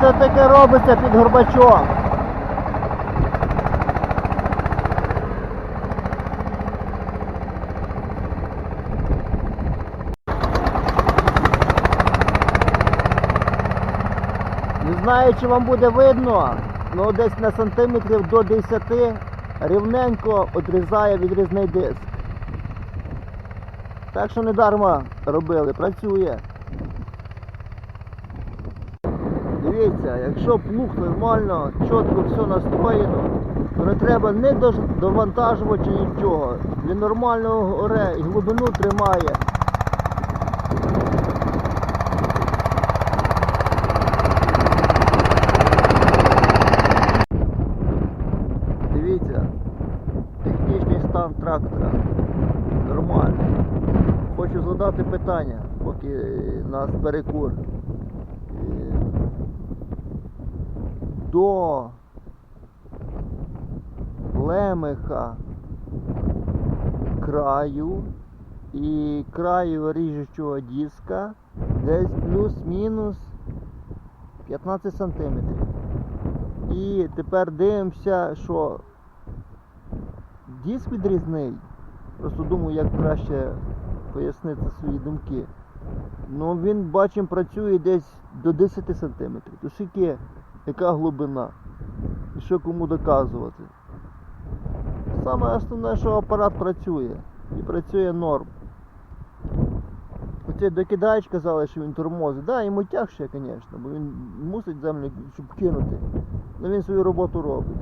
це таке робиться під горбачом? Не знаю, чи вам буде видно, але десь на сантиметрів до 10 рівненько відрізає відрізний диск. Так що не дарма робили, працює. Дивіться, якщо плуг нормально, чітко все настроєно, то не треба не довантажувати нічого. Він нормально горе і глибину тримає. Дивіться, технічний стан трактора. Нормально. Хочу задати питання, поки нас перекур. До лемеха краю і краю ріжучого диска десь плюс-мінус 15 сантиметрів. І тепер дивимося, що диск відрізний. Просто думаю, як краще пояснити свої думки. Ну він, бачимо, працює десь до 10 сантиметрів. То скільки, яка глибина? І що кому доказувати? Саме основне, що апарат працює. І працює норм. Оце докидач казали, що він тормозить. Да, йому тяжче, звісно, бо він мусить землю, щоб кинути. Але він свою роботу робить.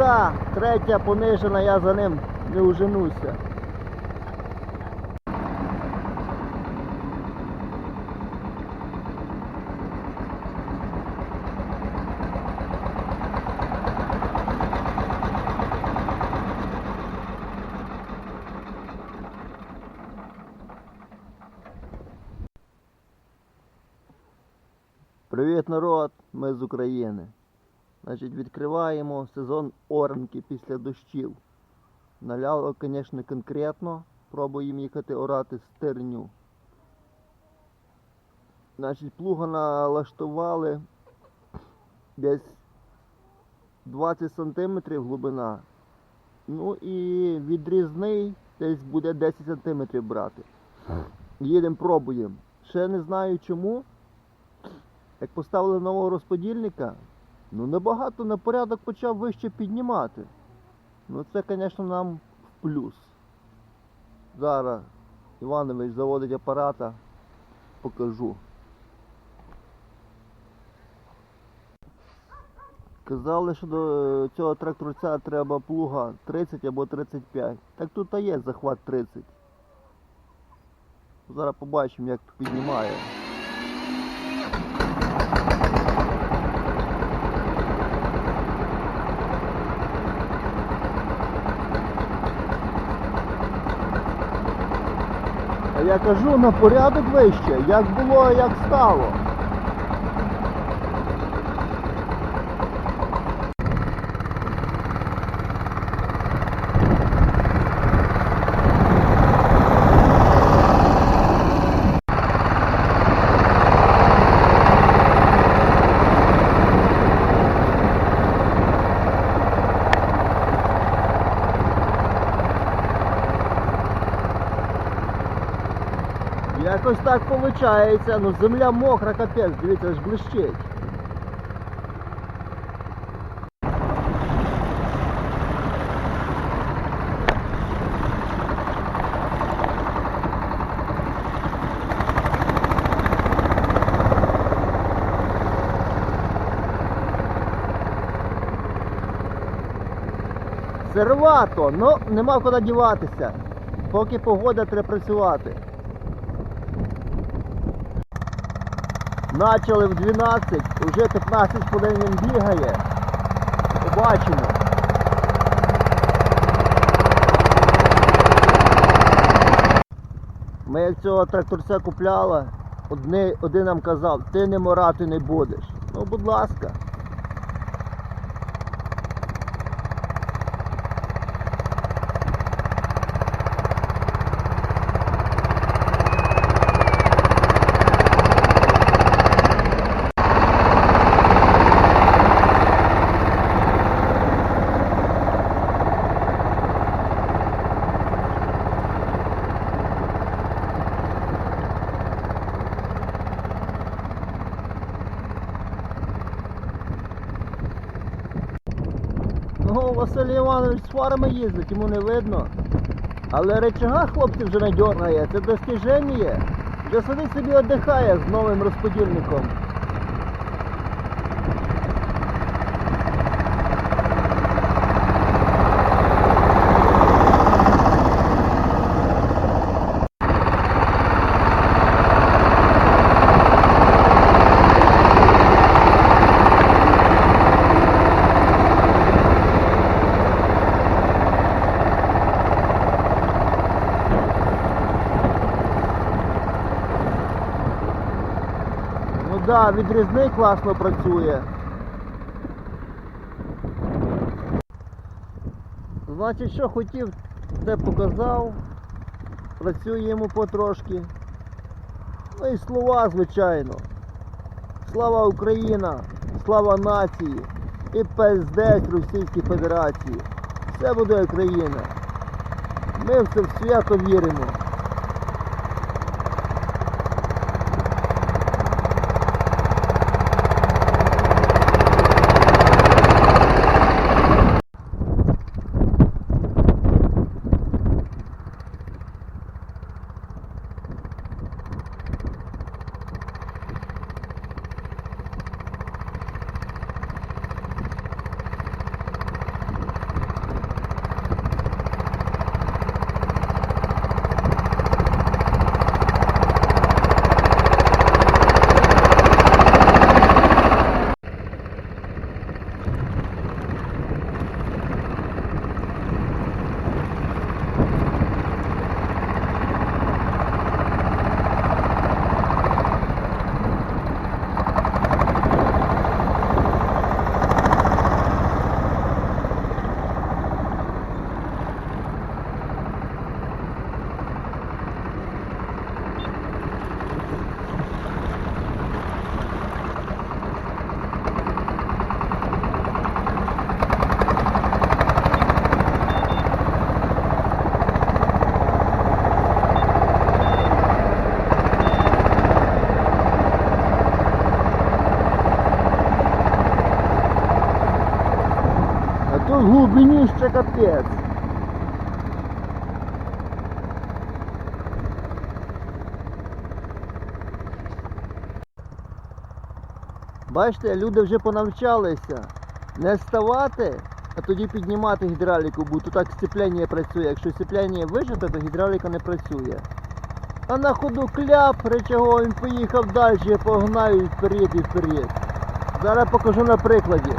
Та? Третя понижена, я за ним не уженуся. Привіт, народ! Ми з України. Значить, відкриваємо сезон оранки після дощів. Наляло, звісно, конкретно. Пробуємо їхати орати стерню. Значить, плуга налаштували десь 20 см глибина. Ну і відрізний десь буде 10 см брати. Їдемо, пробуємо. Ще не знаю чому. Як поставили нового розподільника, ну набагато на порядок почав вище піднімати. Ну це, звісно, нам в плюс. Зараз Іванович заводить апарата, покажу. Казали, що до цього тракторця треба плуга 30 або 35. Так тут є захват 30. Зараз побачимо, як тут піднімає. Я кажу на порядок вище, як було, як стало. Якось так виходить, ну земля мокра, капець, дивіться, аж блищить. Сервато, ну нема куди діватися. Поки погода треба працювати. Начали в 12, вже 15 хвилин він бігає. Побачимо. Ми як цього тракторця купляли, один нам казав, ти не морати не будеш. Ну, будь ласка. Ну, Василь Іванович з фарами їздить, йому не видно. Але речага хлопці вже не дергає, це достіження. Вже сидить собі віддихає з новим розподільником. Да, відрізний класно працює. Значить, що хотів, те показав. Працює йому потрошки. Ну і слова, звичайно. Слава Україна, слава нації і пиздець Російській Федерації. Все буде Україна. Ми в це свято віримо. А тут глубинище капець. Бачите, люди вже понавчалися не ставати, а тоді піднімати гідравліку, бо тут так сцепляння працює. Якщо сцепляння вижите, то гідравліка не працює. А на ходу кляп, речаго, він поїхав далі, погнав і вперед і вперед. Зараз покажу на прикладі.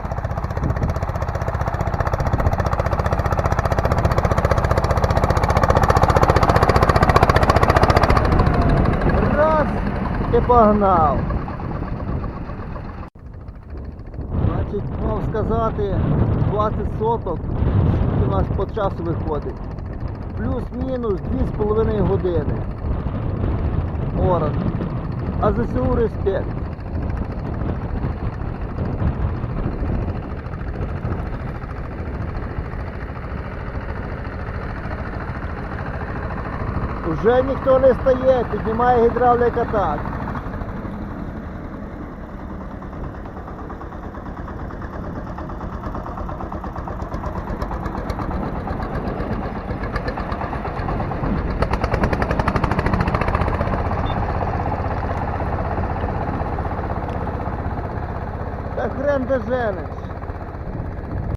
І погнав. Значить, мав сказати 20 соток, скільки у нас по часу виходить. Плюс-мінус 2,5 години. Оран. А ЗСУ респект. Уже ніхто не стає, піднімає гідравліка так. grande zona.